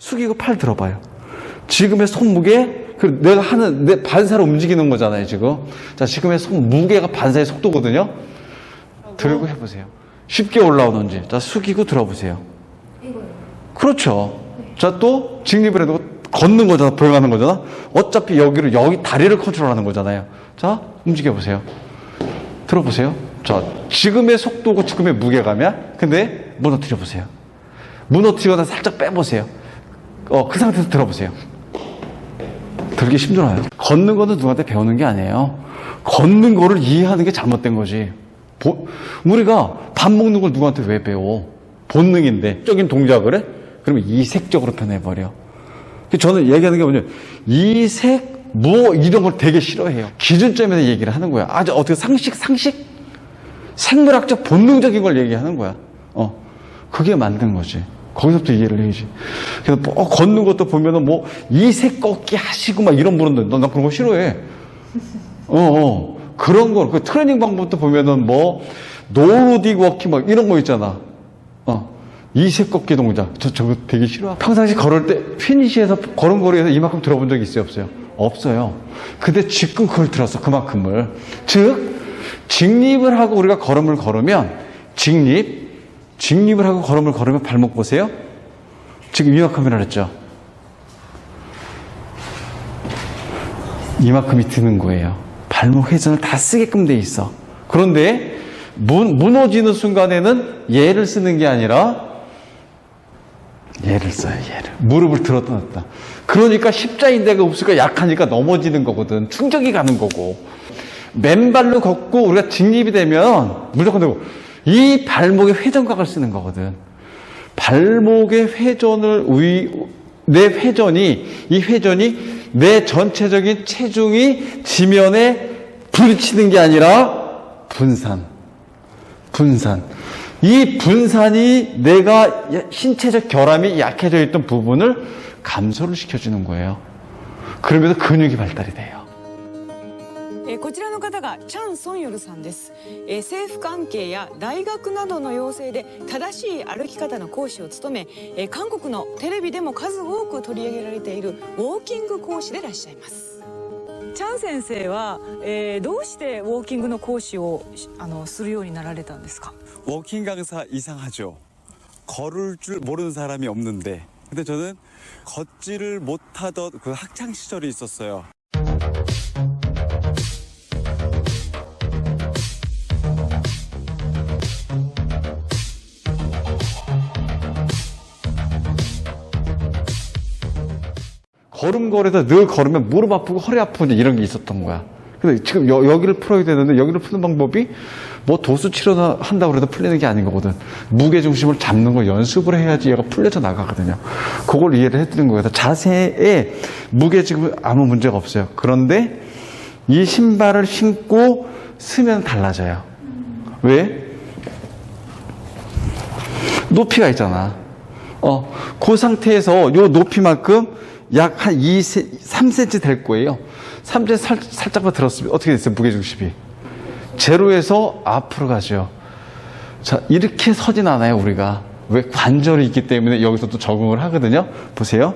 숙이고 팔 들어봐요. 지금의 손무게, 그 내가 하는, 내 반사로 움직이는 거잖아요, 지금. 자, 지금의 손 무게가 반사의 속도거든요. 들고 해보세요. 쉽게 올라오는지. 자, 숙이고 들어보세요. 그렇죠. 자, 또 직립을 해도 걷는 거잖아, 보행하는 거잖아. 어차피 여기를, 여기 다리를 컨트롤하는 거잖아요. 자, 움직여 보세요. 들어보세요. 자, 지금의 속도고 지금의 무게감이야. 근데 무너뜨려 보세요. 무너뜨리거나 살짝 빼보세요. 어, 그 상태에서 들어보세요. 들기 힘들어요. 걷는 거는 누구한테 배우는 게 아니에요. 걷는 거를 이해하는 게 잘못된 거지. 보- 우리가 밥 먹는 걸 누구한테 왜 배워? 본능인데, 적인 동작을 해? 그러면 이색적으로 변해버려. 저는 얘기하는 게 뭐냐면, 이색, 뭐, 이런 걸 되게 싫어해요. 기준점에서 얘기를 하는 거야. 아주 어떻게 상식, 상식? 생물학적 본능적인 걸 얘기하는 거야. 어. 그게 만든 거지. 거기서부터 이해를 해야지. 그래서 뭐 걷는 것도 보면은 뭐 이색 걷기 하시고 막 이런 분들, 난 그런 거 싫어해. 어, 어. 그런 거, 그 트레이닝 방법도 보면은 뭐 노르딕 워킹 막 이런 거 있잖아. 어. 이색 걷기 동작. 저, 저거 되게 싫어. 평상시 걸을 때 피니시에서 걸음걸이에서 이만큼 들어본 적이 있어요? 없어요? 없어요. 근데 지금 그걸 들었어. 그만큼을. 즉, 직립을 하고 우리가 걸음을 걸으면, 직립, 직립을 하고 걸음을 걸으면 발목 보세요. 지금 이만큼이라 그랬죠. 이만큼이 드는 거예요. 발목 회전을 다 쓰게끔 돼 있어. 그런데 무, 무너지는 순간에는 얘를 쓰는 게 아니라 얘를 써요, 얘를. 무릎을 들었다 놨다. 그러니까 십자인대가 없으니까 약하니까 넘어지는 거거든. 충격이 가는 거고. 맨발로 걷고 우리가 직립이 되면 무조건 되고 이 발목의 회전각을 쓰는 거거든. 발목의 회전을 의, 내 회전이 이 회전이 내 전체적인 체중이 지면에 부딪히는 게 아니라 분산. 분산. 이 분산이 내가 신체적 결함이 약해져 있던 부분을 감소를 시켜주는 거예요. 그러면서 근육이 발달이 돼요. えーこちらの方がチャン・ソンヨルさんです、えー政府関係や大学などの要請で正しい歩き方の講師を務め、えー韓国のテレビでも数多く取り上げられているウォーキング講師でいらっしゃいますチャン先生は、えーどうしてウォーキングの講師をしあのするようになられたんですか 워킹 강사 이상하죠. 걸을 줄 모르는 사람이 없는데. 근데 저는 걷지를 못하던 그 학창 시절이 있었어요. 걸음걸이에서 늘 걸으면 무릎 아프고 허리 아프고 이런 게 있었던 거야. 근데 지금 여, 여기를 풀어야 되는데 여기를 푸는 방법이 뭐 도수 치료 한다고 해도 풀리는 게 아닌 거거든. 무게 중심을 잡는 걸 연습을 해야지 얘가 풀려져 나가거든요. 그걸 이해를 해드리는 거예요. 자세에 무게 지금 아무 문제가 없어요. 그런데 이 신발을 신고 쓰면 달라져요. 왜? 높이가 있잖아. 어, 그 상태에서 요 높이만큼 약 한 2, 3cm 될 거예요. 3cm 살, 살짝만 들었으면 어떻게 됐어요? 무게중심이. 제로에서 앞으로 가죠. 자, 이렇게 서진 않아요, 우리가. 왜? 관절이 있기 때문에 여기서 또 적응을 하거든요. 보세요.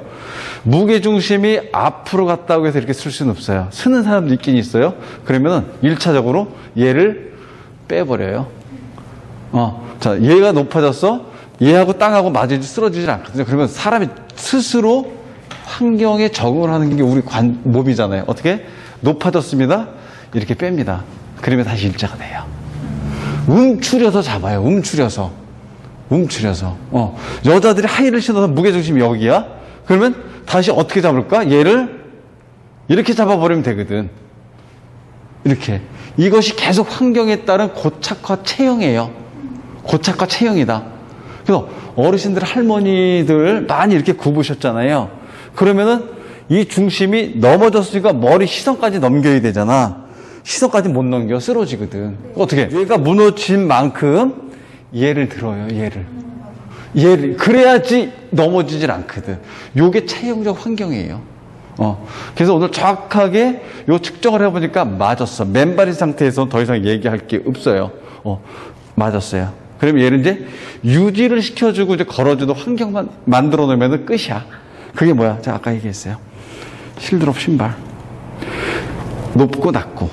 무게중심이 앞으로 갔다고 해서 이렇게 쓸 수는 없어요. 쓰는 사람도 있긴 있어요. 그러면은 1차적으로 얘를 빼버려요. 어, 자, 얘가 높아졌어. 얘하고 땅하고 맞으지 쓰러지질 않거든요. 그러면 사람이 스스로 환경에 적응을 하는 게 우리 관, 몸이잖아요. 어떻게? 높아졌습니다. 이렇게 뺍니다. 그러면 다시 일자가 돼요. 움츠려서 잡아요. 움츠려서. 움츠려서. 어. 여자들이 하이를 신어서 무게중심이 여기야? 그러면 다시 어떻게 잡을까? 얘를 이렇게 잡아버리면 되거든. 이렇게. 이것이 계속 환경에 따른 고착화 체형이에요. 고착화 체형이다. 그래서 어르신들, 할머니들 많이 이렇게 굽으셨잖아요. 그러면은 이 중심이 넘어졌으니까 머리 시선까지 넘겨야 되잖아. 시선까지 못 넘겨 쓰러지거든. 어떻게? 얘가 무너진 만큼 얘를 들어요, 얘를. 얘를. 그래야지 넘어지질 않거든. 요게 체형적 환경이에요. 어. 그래서 오늘 정확하게 요 측정을 해보니까 맞았어. 맨발인 상태에서는 더 이상 얘기할 게 없어요. 어. 맞았어요. 그러면 얘를 이제 유지를 시켜주고 이제 걸어주는 환경만 만들어 놓으면 끝이야. 그게 뭐야? 제가 아까 얘기했어요. 힐드롭 신발. 높고 낮고.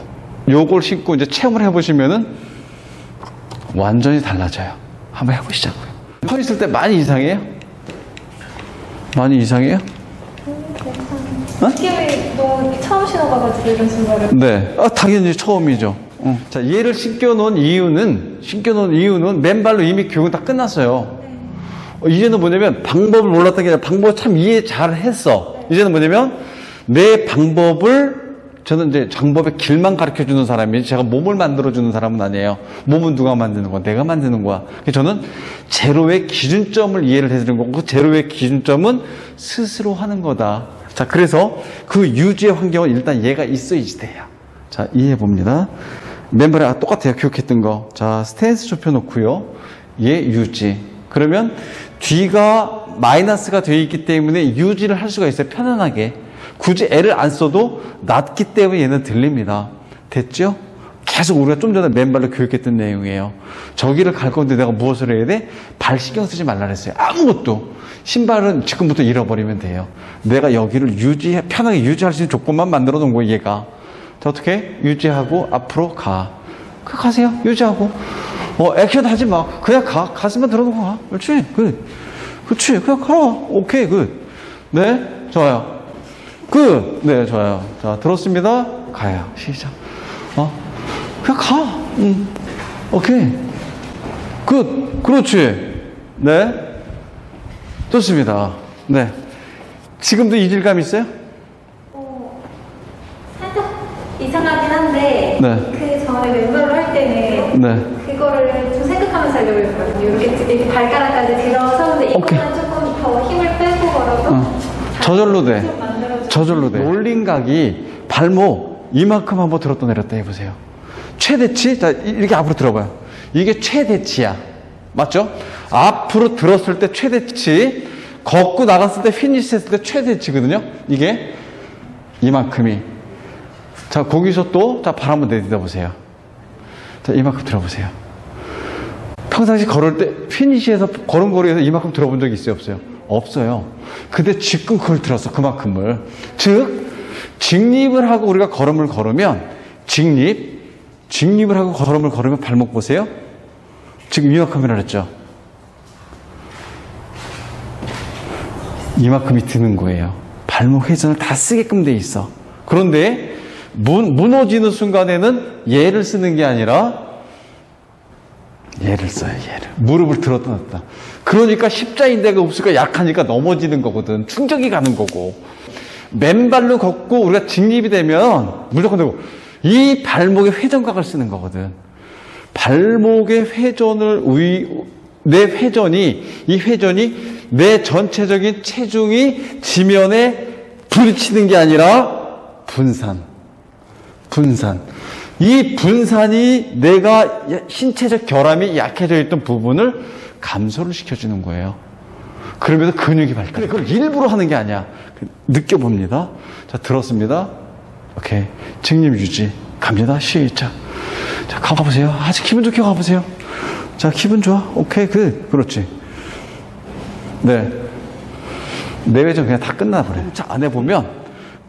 요걸 신고 이제 체험을 해보시면은 완전히 달라져요. 한번 해보시자고요. 서 있을 때 많이 이상해요? 많이 이상해요? 너무 처음 신어봐가지고 이런 신발을 네. 아, 당연히 처음이죠. 어. 자, 얘를 신겨놓은 이유는, 신겨놓은 이유는 맨발로 이미 교육은 다 끝났어요. 어, 이제는 뭐냐면 방법을 몰랐던 게 아니라 방법을 참 이해 잘 했어. 이제는 뭐냐면 내 방법을 저는 이제 방법의 길만 가르쳐 주는 사람이지 제가 몸을 만들어 주는 사람은 아니에요. 몸은 누가 만드는 거야? 내가 만드는 거야. 그래서 저는 제로의 기준점을 이해를 해주는 거고 그 제로의 기준점은 스스로 하는 거다. 자, 그래서 그 유지의 환경은 일단 얘가 있어야지 돼요. 자, 이해해 봅니다. 멤버랑 똑같아요. 교육했던 거. 자, 스탠스 좁혀 놓고요. 얘 유지. 그러면 뒤가 마이너스가 되어 있기 때문에 유지를 할 수가 있어요. 편안하게. 굳이 애를 안 써도 낮기 때문에 얘는 들립니다. 됐죠? 계속 우리가 좀 전에 맨발로 교육했던 내용이에요. 저기를 갈 건데 내가 무엇을 해야 돼? 발 신경 쓰지 말라 그랬어요. 아무것도. 신발은 지금부터 잃어버리면 돼요. 내가 여기를 유지해, 편하게 유지할 수 있는 조건만 만들어 놓은 거예요, 얘가. 자, 어떻게? 유지하고 앞으로 가. 그 가세요. 유지하고. 어, 액션 하지 마. 그냥 가. 가슴만 들어놓고 가. 그렇지. 그. 그렇지. 그냥 가. 오케이. 그. 네. 좋아요. 그. 네, 좋아요. 자, 들었습니다. 가요. 시작. 어? 그냥 가. 응. 오케이. 그. 그렇지. 네. 좋습니다. 네. 지금도 이질감 있어요? 어, 살짝 이상하긴 한데 네. 그 전에 멤버를 할 때는 네. 그거를 좀 생각하면서 하려고 했거든요 이렇게, 이렇게 발가락까지 들어서는데 오케이. 이거는 조금 더 힘을 빼고 걸어도 어. 저절로 돼. 저절로 돼. 놀림각이 발목 이만큼 한번 들었다 내렸다 해보세요. 최대치? 자, 이- 이렇게 앞으로 들어봐요. 이게 최대치야. 맞죠? 앞으로 들었을 때 최대치, 걷고 나갔을 때 피니시 했을 때 최대치거든요. 이게 이만큼이. 자, 거기서 또, 자, 발 한번 내딛어 보세요. 자, 이만큼 들어보세요. 평상시 걸을 때 피니시에서 걸음걸이에서 이만큼 들어본 적이 있어요 없어요? 없어요. 근데 지금 그걸 들었어 그만큼을. 즉 직립을 하고 우리가 걸음을 걸으면 직립, 직립을 하고 걸음을 걸으면 발목 보세요. 지금 이만큼이라 그랬죠. 이만큼이 드는 거예요. 발목 회전을 다 쓰게끔 돼 있어. 그런데 무, 무너지는 순간에는 얘를 쓰는 게 아니라 얘를 써요, 얘를. 무릎을 들었다 놨다. 그러니까 십자인대가 없으니까 약하니까 넘어지는 거거든. 충격이 가는 거고. 맨발로 걷고 우리가 직립이 되면 무조건 되고 이 발목의 회전각을 쓰는 거거든. 발목의 회전을 의, 내 회전이 이 회전이 내 전체적인 체중이 지면에 부딪히는 게 아니라 분산. 분산. 이 분산이 내가 신체적 결함이 약해져 있던 부분을 감소를 시켜주는 거예요. 그러면서 근육이 발달. 근데 그걸 일부러 하는 게 아니야. 그 느껴봅니다. 자, 들었습니다. 오케이. 직립 유지. 갑니다. 시작. 자, 가보세요. 아주 기분 좋게 가보세요. 자, 기분 좋아. 오케이. 그, 그렇지. 네. 내외전 그냥 다 끝나버려요. 자, 안에 보면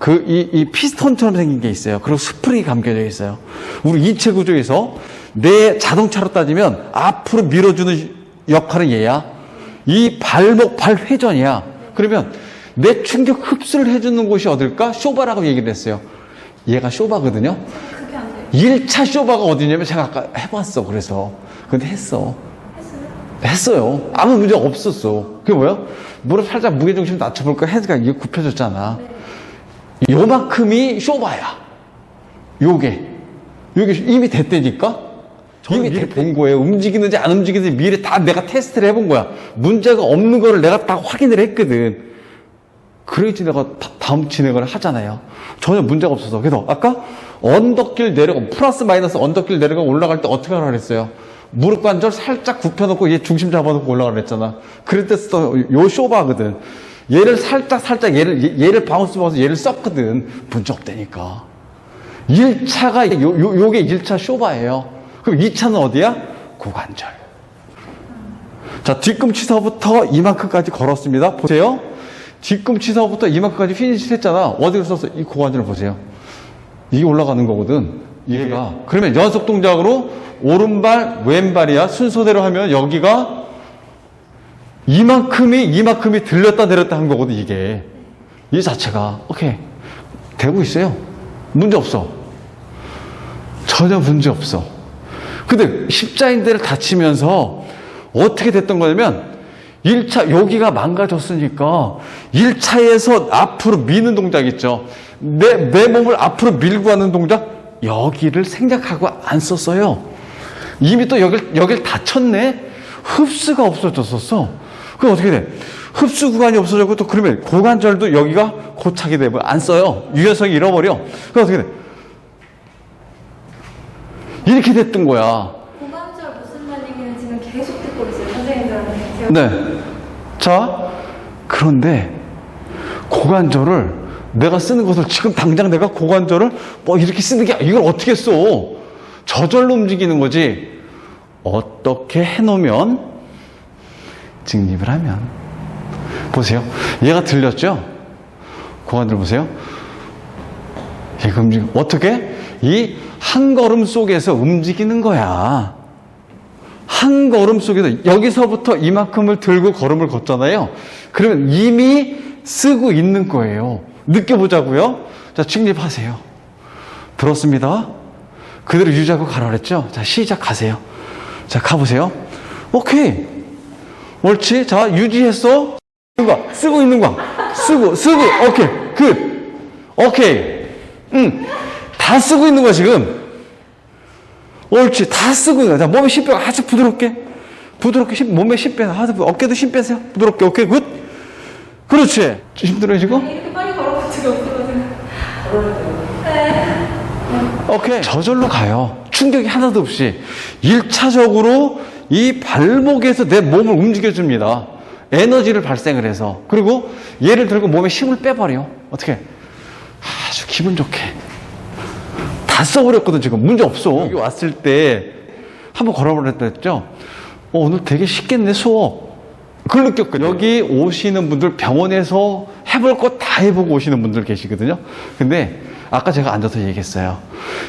그, 이, 이 피스톤처럼 생긴 게 있어요. 그리고 스프링이 감겨져 있어요. 우리 이체 구조에서 내 자동차로 따지면 앞으로 밀어주는 역할은 얘야. 이 발목, 발 회전이야. 그러면 내 충격 흡수를 해주는 곳이 어딜까? 쇼바라고 얘기를 했어요. 얘가 쇼바거든요. 그게 안 돼요 1차 쇼바가 어디냐면 제가 아까 해봤어. 그래서. 근데 했어. 했어요. 아무 문제 없었어. 그게 뭐야? 무릎 살짝 무게중심 낮춰볼까 헤드가 이게 굽혀졌잖아. 요만큼이 쇼바야. 요게. 요게 이미 됐다니까? 이미 된 거예요. 움직이는지 안 움직이는지 미리 다 내가 테스트를 해본 거야. 문제가 없는 거를 내가 다 확인을 했거든. 그래야지 내가 다- 다음 진행을 하잖아요. 전혀 문제가 없어서. 그래서 아까 언덕길 내려가, 플러스 마이너스 언덕길 내려가 올라갈 때 어떻게 하라 그랬어요? 무릎 관절 살짝 굽혀놓고 얘 중심 잡아놓고 올라가라 그랬잖아. 그럴 때 쓰던 요 쇼바거든. 얘를 살짝 살짝 얘를, 얘- 얘를 바운스 바운스 얘를 썼거든. 문제 없다니까. 1차가 요, 요, 요게 1차 쇼바예요. 그럼 2차는 어디야? 고관절. 자, 뒤꿈치서부터 이만큼까지 걸었습니다. 보세요. 뒤꿈치서부터 이만큼까지 피니시 했잖아. 어디를 썼어? 이 고관절을 보세요. 이게 올라가는 거거든. 얘가. 그러면 연속 동작으로 오른발, 왼발이야. 순서대로 하면 여기가 이만큼이, 이만큼이 들렸다 내렸다 한 거거든, 이게. 이 자체가. 오케이. 되고 있어요. 문제 없어. 전혀 문제 없어. 근데 십자인대를 다치면서 어떻게 됐던 거냐면 1차 여기가 망가졌으니까 1차에서 앞으로 미는 동작 있죠. 내, 내 몸을 앞으로 밀고 하는 동작 여기를 생각하고 안 썼어요. 이미 또 여길, 여길 다쳤네? 흡수가 없어졌었어. 그럼 어떻게 돼? 흡수 구간이 없어졌고 또 그러면 고관절도 여기가 고착이 되면 안 써요. 유연성이 잃어버려. 그럼 어떻게 돼? 이렇게 됐던 거야. 고관절 무슨 말 얘기는 지금 계속 듣고 있어요. 선생님들한테. 네. 자, 그런데 고관절을 내가 쓰는 것을 지금 당장 내가 고관절을 뭐 이렇게 쓰는 게 이걸 어떻게 써? 저절로 움직이는 거지. 어떻게 해놓으면 직립을 하면 보세요. 얘가 들렸죠? 고관절 보세요. 움직 어떻게? 이 한 걸음 속에서 움직이는 거야. 한 걸음 속에서 여기서부터 이만큼을 들고 걸음을 걷잖아요. 그러면 이미 쓰고 있는 거예요. 느껴보자고요. 자, 직립하세요. 들었습니다. 그대로 유지하고 가라 그랬죠? 자, 시작하세요. 자, 가보세요. 오케이. 옳지. 자, 유지했어. 쓰고, 있는 거야. 쓰고, 쓰고. 오케이. 굿. 오케이. 응. 다 쓰고 있는 거야, 지금. 옳지. 다 쓰고 있는 거야. 자, 몸에 힘 빼고 아주 부드럽게. 부드럽게 힘, 몸에 힘 빼서 아주 부드럽게. 어깨도 힘 빼세요. 부드럽게. 오케이. 굿. 그렇지. 이렇게 빨리 없어가지고. 오케이. 저절로 가요. 충격이 하나도 없이. 1차적으로 이 발목에서 내 몸을 움직여줍니다. 에너지를 발생을 해서. 그리고 얘를 들고 몸에 힘을 빼버려. 어떻게? 아주 기분 좋게. 다 써버렸거든, 지금. 문제 없어. 여기 왔을 때 한번 걸어버렸다 했죠? 어, 오늘 되게 쉽겠네, 수업. 그걸 느꼈거든요. 여기 오시는 분들 병원에서 해볼 것 다 해보고 오시는 분들 계시거든요. 근데 아까 제가 앉아서 얘기했어요.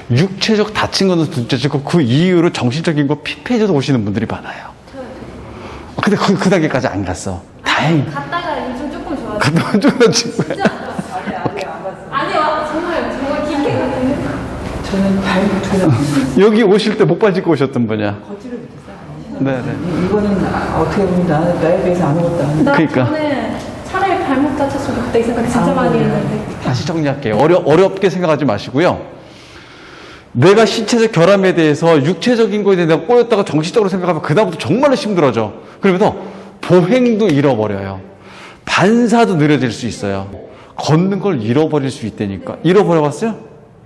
육체적 다친 거는 둘째치고 그 이후로 정신적인 거 피폐해져서 오시는 분들이 많아요. 근데 그, 그 단계까지 안 갔어. 다행히. 갔다가 요즘 조금 좋아졌어요. 갔다 온 줄은 지금. 진짜 안 좋았어요. 아니요, 정말, 정말 길게 갔거든요. 저는 발 두개 여기 오실 때 목발 짚고 오셨던 분이야. 걷지를 못했어요. 네네. 이거는 어떻게 보면 나, 나에 비해서 아무것도 아니야. 나 그러니까. 저는 발목 다쳤으면 좋겠다 이 생각 진짜 아, 많이? 했는데. 다시 정리할게요. 어려, 어렵게 생각하지 마시고요. 내가 신체적 결함에 대해서 육체적인 거에 대해 내가 꼬였다가 정신적으로 생각하면 그다음부터 정말로 힘들어져. 그러면서 보행도 잃어버려요. 반사도 느려질 수 있어요. 걷는 걸 잃어버릴 수 있다니까. 잃어버려봤어요?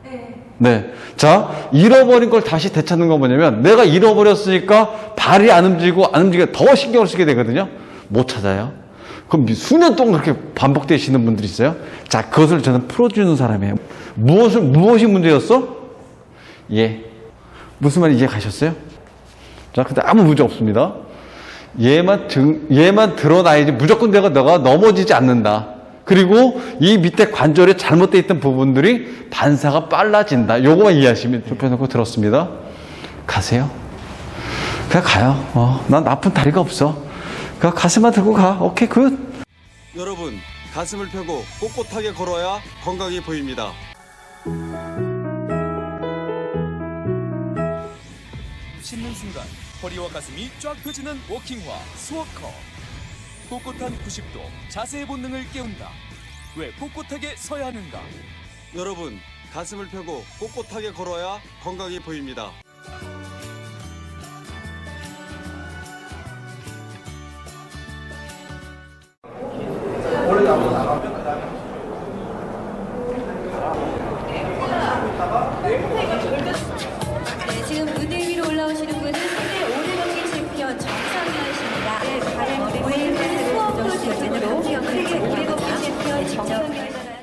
네. 네. 자, 잃어버린 걸 다시 되찾는 건 뭐냐면 내가 잃어버렸으니까 발이 안 움직이고 안 움직여 더 신경을 쓰게 되거든요. 못 찾아요. 그럼 수년 동안 그렇게 반복되시는 분들이 있어요. 자, 그것을 저는 풀어주는 사람이에요. 무엇을, 무엇이 문제였어? 예. 무슨 말인지 이해 가셨어요? 자, 근데 아무 문제 없습니다. 얘만 등, 얘만 드러나야지 무조건 내가 너가 넘어지지 않는다. 그리고 이 밑에 관절에 잘못되어 있던 부분들이 반사가 빨라진다. 요거만 이해하시면 좁혀놓고 들었습니다. 가세요. 그냥 가요. 어, 난 아픈 다리가 없어. 그냥 가슴만 들고 가. 오케이, 굿. 여러분 가슴을 펴고 꼿꼿하게 걸어야 건강해 보입니다. 씻는 순간 허리와 가슴이 쫙 펴지는 워킹화 스워커 꼿꼿한 90도 자세의 본능을 깨운다 왜 꼿꼿하게 서야 하는가 여러분 가슴을 펴고 꼿꼿하게 걸어야 건강해 보입니다.